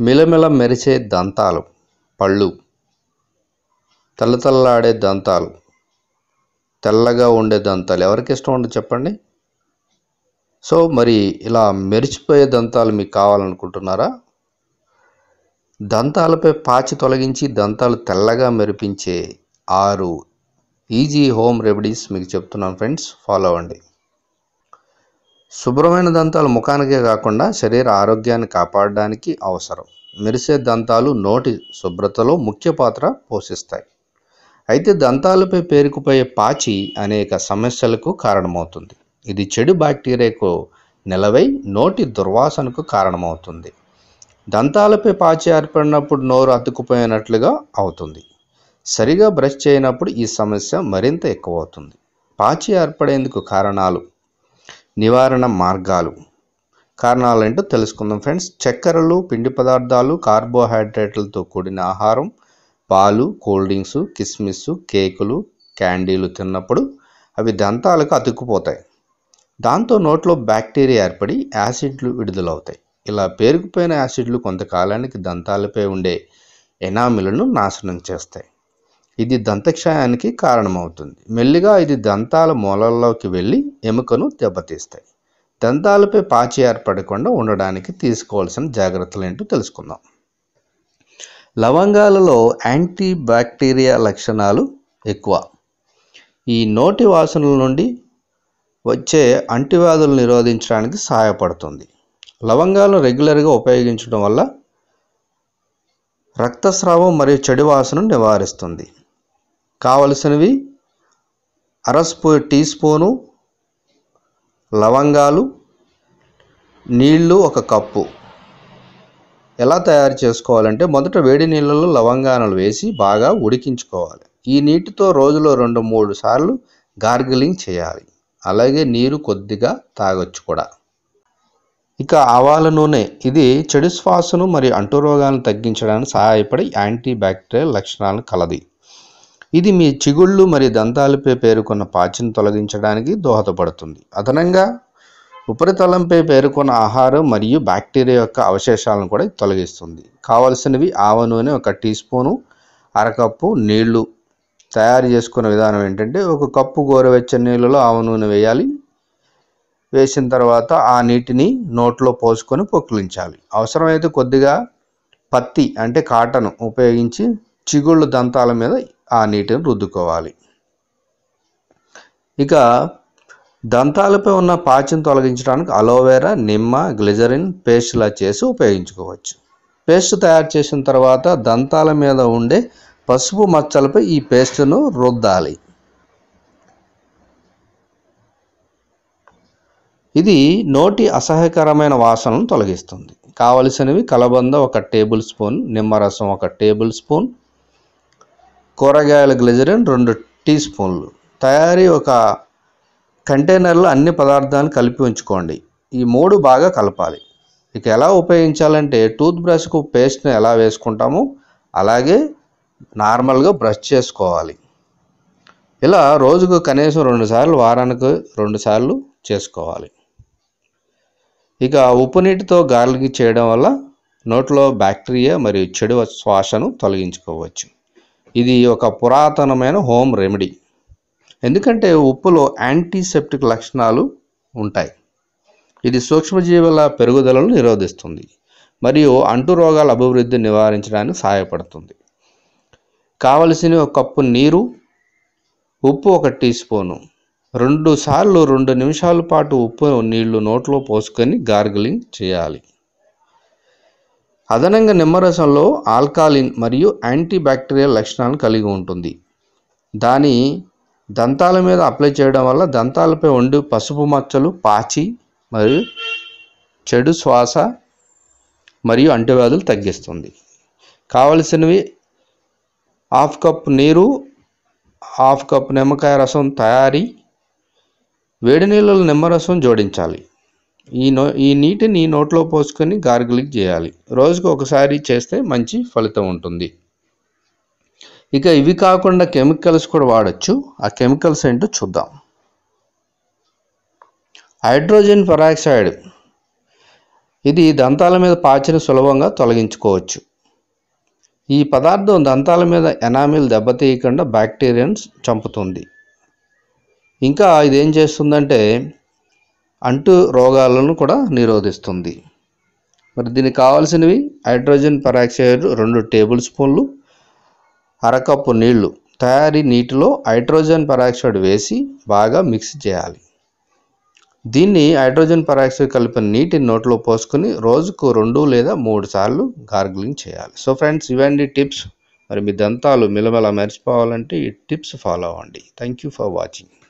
మిలమిల మెరిసే దంతాలు పళ్ళు. తెల్లతెల్లాడే దంతాలు. తెల్లగా ఉండే దంతాలు. ఎవరికి ఇష్టం ఉండదు చెప్పండి. సో మరి ఇలా మెరిచిపోయే దంతాలు మీకు కావాలనుకుంటున్నారా? దంతాలపై పాచి తొలగించి దంతాలు తెల్లగా మెరిపించే ఆరు ఈజీ హోమ్ రెమెడీస్ మీకు చెప్తున్నాను ఫ్రెండ్స్. ఫాలో అవ్వండి. శుభ్రమైన దంతాలు ముఖానికే కాకుండా శరీర ఆరోగ్యాన్ని కాపాడడానికి అవసరం. మెరిసే దంతాలు నోటి శుభ్రతలో ముఖ్య పాత్ర పోషిస్తాయి. అయితే దంతాలపై పేరుకుపోయే పాచి అనేక సమస్యలకు కారణమవుతుంది. ఇది చెడు బ్యాక్టీరియాకు నిలవై నోటి దుర్వాసనకు కారణమవుతుంది. దంతాలపై పాచి ఏర్పడినప్పుడు నోరు అతుక్కుపోయినట్లుగా అవుతుంది. సరిగా బ్రష్ చేయనప్పుడు ఈ సమస్య మరింత ఎక్కువ అవుతుంది పాచి ఏర్పడేందుకు కారణాలు నివారణ మార్గాలు. కారణాలు ఏంటో తెలుసుకుందాం ఫ్రెండ్స్. చక్కెరలు పిండి పదార్థాలు కార్బోహైడ్రేట్లతో కూడిన ఆహారం పాలు కూల్ డ్రింక్స్ కిస్మిస్ కేకులు క్యాండీలు తిన్నప్పుడు అవి దంతాలకు అతుక్కుపోతాయి. దాంతో నోట్లో బ్యాక్టీరియా ఏర్పడి యాసిడ్లు విడుదలవుతాయి. ఇలా పేరుకుపోయిన యాసిడ్లు కొంతకాలానికి దంతాలపై ఉండే ఎనామిలను నాశనం చేస్తాయి. ఇది దంతక్షయానికి కారణమవుతుంది. మెల్లిగా ఇది దంతాల మూలల్లోకి వెళ్ళి ఎముకను దెబ్బతీస్తాయి. దంతాలపై పాచి ఏర్పడకుండా ఉండడానికి తీసుకోవాల్సిన జాగ్రత్తలు ఏంటో తెలుసుకుందాం. లవంగాలలో యాంటీ బ్యాక్టీరియా లక్షణాలు ఎక్కువ. ఈ నోటి వాసనల నుండి వచ్చే అంటువ్యాధులు నిరోధించడానికి సహాయపడుతుంది. లవంగాలను రెగ్యులర్గా ఉపయోగించడం వల్ల రక్తస్రావం మరియు చెడు వాసనను నివారిస్తుంది. కావలసినవి అర స్పూ టీ స్పూను లవంగాలు నీళ్ళు ఒక కప్పు. ఎలా తయారు చేసుకోవాలంటే మొదట వేడి నీళ్ళలో లవంగాలు వేసి బాగా ఉడికించుకోవాలి. ఈ నీటితో రోజులో రెండు మూడు సార్లు గార్గిలింగ్ చేయాలి. అలాగే నీరు కొద్దిగా తాగొచ్చు కూడా. ఇక ఆవాల నూనె. ఇది చెడు శ్వాసను మరియు అంటురోగాలను తగ్గించడానికి సహాయపడి యాంటీ బ్యాక్టీరియల్ లక్షణాలను కలది. ఇది మీ చిగుళ్ళు మరియు దంతాలపై పేరుకున్న పాచిని తొలగించడానికి దోహదపడుతుంది. అదనంగా ఉపరితలంపై పేరుకున్న ఆహారం మరియు బ్యాక్టీరియా యొక్క అవశేషాలను కూడా తొలగిస్తుంది. కావలసినవి ఆవ నూనె ఒక టీ స్పూను అరకప్పు నీళ్ళు. తయారు చేసుకున్న విధానం ఏంటంటే ఒక కప్పు గోరువెచ్చని నీళ్ళలో ఆవ నూనె వేయాలి. వేసిన తర్వాత ఆ నీటిని నోట్లో పోసుకొని పొక్కిలించాలి. అవసరమైతే కొద్దిగా పత్తి అంటే కాటన్ ఉపయోగించి చిగుళ్ళు దంతాల మీద ఆ నీటిని రుద్దుకోవాలి. ఇక దంతాలపై ఉన్న పాచిని తొలగించడానికి అలోవెరా నిమ్మ గ్లిజరిన్ పేస్ట్లా చేసి ఉపయోగించుకోవచ్చు. పేస్ట్ తయారు చేసిన తర్వాత దంతాల మీద ఉండే పసుపు మచ్చలపై ఈ పేస్ట్ను రుద్దాలి. ఇది నోటి అసహ్యకరమైన వాసనను తొలగిస్తుంది. కావలసినవి కలబంద ఒక టేబుల్ స్పూన్ నిమ్మరసం ఒక టేబుల్ స్పూన్ కూరగాయల గ్లిజరిన్ రెండు టీ స్పూన్లు. తయారీ ఒక కంటైనర్లో అన్ని పదార్థాలను కలిపి ఉంచుకోండి. ఈ మూడు బాగా కలపాలి. ఇక ఎలా ఉపయోగించాలంటే టూత్ బ్రష్కు పేస్ట్ని ఎలా వేసుకుంటామో? అలాగే నార్మల్గా బ్రష్ చేసుకోవాలి. ఇలా రోజుకు కనీసం రెండు సార్లు వారానికి రెండు సార్లు చేసుకోవాలి. ఇక ఉప్పు నీటితో గార్లింగ్ చేయడం వల్ల నోట్లో బ్యాక్టీరియా మరియు చెడు శ్వాసను తొలగించుకోవచ్చు. ఇది ఒక పురాతనమైన హోమ్ రెమెడీ. ఎందుకంటే ఉప్పులో యాంటీసెప్టిక్ లక్షణాలు ఉంటాయి. ఇది సూక్ష్మజీవుల పెరుగుదలను నిరోధిస్తుంది మరియు అంటు రోగాల అభివృద్ధి నివారించడానికి సహాయపడుతుంది. కావలసిన ఒక కప్పు నీరు ఉప్పు ఒక టీ స్పూను. రెండు సార్లు రెండు నిమిషాల పాటు ఉప్పు నీళ్ళు నోట్లో పోసుకొని గార్గిలింగ్ చేయాలి. అదనంగా నిమ్మరసంలో ఆల్కాలిన్ మరియు యాంటీబ్యాక్టీరియల్ లక్షణాలను కలిగి ఉంటుంది. దాని దంతాల మీద అప్లై చేయడం వల్ల దంతాలపై ఉండి పసుపు మచ్చలు పాచి మరియు చెడు శ్వాస మరియు అంటువ్యాధులు తగ్గిస్తుంది. కావలసినవి హాఫ్ కప్ నీరు హాఫ్ కప్ నిమ్మకాయ రసం తయారీ వేడి నీళ్ళలో నిమ్మరసం జోడించాలి. ఈ నో ఈ నీటిని నోట్లో పోసుకొని గార్గిలింగ్ చేయాలి. రోజుకు ఒకసారి చేస్తే మంచి ఫలితం ఉంటుంది. ఇక ఇవి కాకుండా కెమికల్స్ కూడా వాడచ్చు. ఆ కెమికల్స్ ఏంటో చూద్దాం. Hydrogen peroxide. ఇది దంతాల మీద పాచిని సులభంగా తొలగించుకోవచ్చు. ఈ పదార్థం దంతాల మీద ఎనామిల్ దెబ్బతీయకుండా బ్యాక్టీరియన్స్ చంపుతుంది. ఇంకా ఇది ఏం చేస్తుందంటే అంటు రోగాలను కూడా నిరోధిస్తుంది. మరి దీనికి కావాల్సినవి హైడ్రోజన్ పెరాక్సైడ్ రెండు టేబుల్ స్పూన్లు అరకప్పు నీళ్ళు. తయారీ నీటిలో హైడ్రోజన్ పెరాక్సైడ్ వేసి బాగా మిక్స్ చేయాలి. దీన్ని హైడ్రోజన్ పెరాక్సైడ్ కలిపిన నీటిని నోట్లో పోసుకొని రోజుకు రెండు లేదా మూడు సార్లు గార్గిలింగ్ చేయాలి. సో ఫ్రెండ్స్ ఇవన్నీ టిప్స్. మరి మీ దంతాలు మిలమెల మెరిచిపోవాలంటే ఈ టిప్స్ ఫాలో అవ్వండి. Thank you for watching.